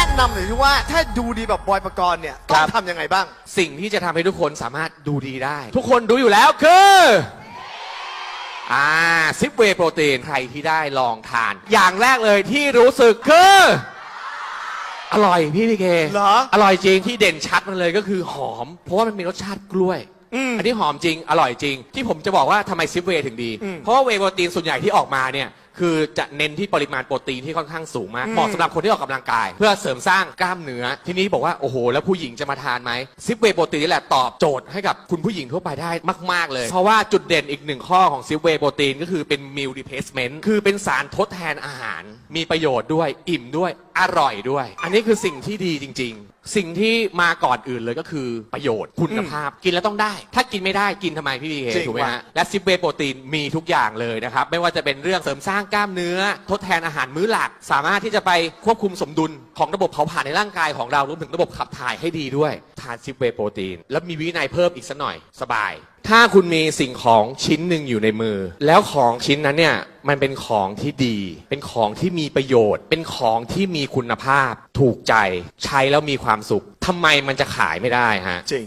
นำหน่อยที่ว่าถ้าดูดีแบบบอยประกรณ์เนี่ยต้อครังบ ทำยังไงบ้าง สิ่งที่จะทำให้ทุกคนสามารถดูดีได้ ทุกคนดูอยู่แล้วคืออ่าซิปเวย์โปรตีนใครที่ได้ลองทาน อย่างแรกเลยที่รู้สึกคือ อร่อยพี่พีเคเหรออร่อยจริงที่เด่นชัดมันเลยก็คือหอม เพราะว่ามันมีรสชาติกล้วยอืมอันนี้หอมจริง อร่อยจริง ที่ผมจะบอกว่าทำไมซิปเวย์ถึงดีอืมเพราะว่าเวย์โปรตีนส่วนใหญ่ที่ออกมาเนี่ย คือจะเน้นที่ปริมาณโปรตีนที่ค่อนข้างสูงมาก เหมาะสำหรับคนที่ออกกำลังกาย เพื่อเสริมสร้างกล้ามเนื้อ ทีนี้บอกว่า โอ้โห แล้วผู้หญิงจะมาทานไหมซิปเวย์โปรตีนนี่แหละตอบโจทย์ให้กับคุณผู้หญิงทั่วไปได้มาก ๆ เลย เพราะว่าจุดเด่นอีกหนึ่งข้อของซิปเวย์โปรตีนก็คือเป็นมิลดิเพสเมนต์คือเป็นสารทดแทนอาหาร มีประโยชน์ด้วยอิ่มด้วยอร่อยด้วย อันนี้คือสิ่งที่ดีจริง ๆ สิ่งที่มาก่อนอื่นเลยก็คือประโยชน์คุณภาพ กินแล้วต้องได้ ถ้ากินไม่ได้กินทำไมพี่พีเคจริงถูกไหมว่ะ ฮะและซิปเวย์โปรตีนมีทุกอย่างเลยนะครับ ไม่ว่าจะเป็นเรื่องเสริมสร้างกล้ามเนื้อ ทดแทนอาหารมื้อหลัก สามารถที่จะไปควบคุมสมดุลของระบบเผาผลาญในร่างกายของเรารวมถึงระบบขับถ่ายให้ดีด้วยทานซิปเวย์โปรตีน แล้วมีวินัยเพิ่มอีกสักหน่อยสบาย ถ้าคุณมีสิ่งของชิ้นหนึ่งอยู่ในมือ แล้วของชิ้นนั้นเนี่ย มันเป็นของที่ดี เป็นของที่มีประโยชน์ เป็นของที่มีคุณภาพ ถูกใจ ใช้แล้วมีความสุขทำไมมันจะขายไม่ได้ฮะ จริง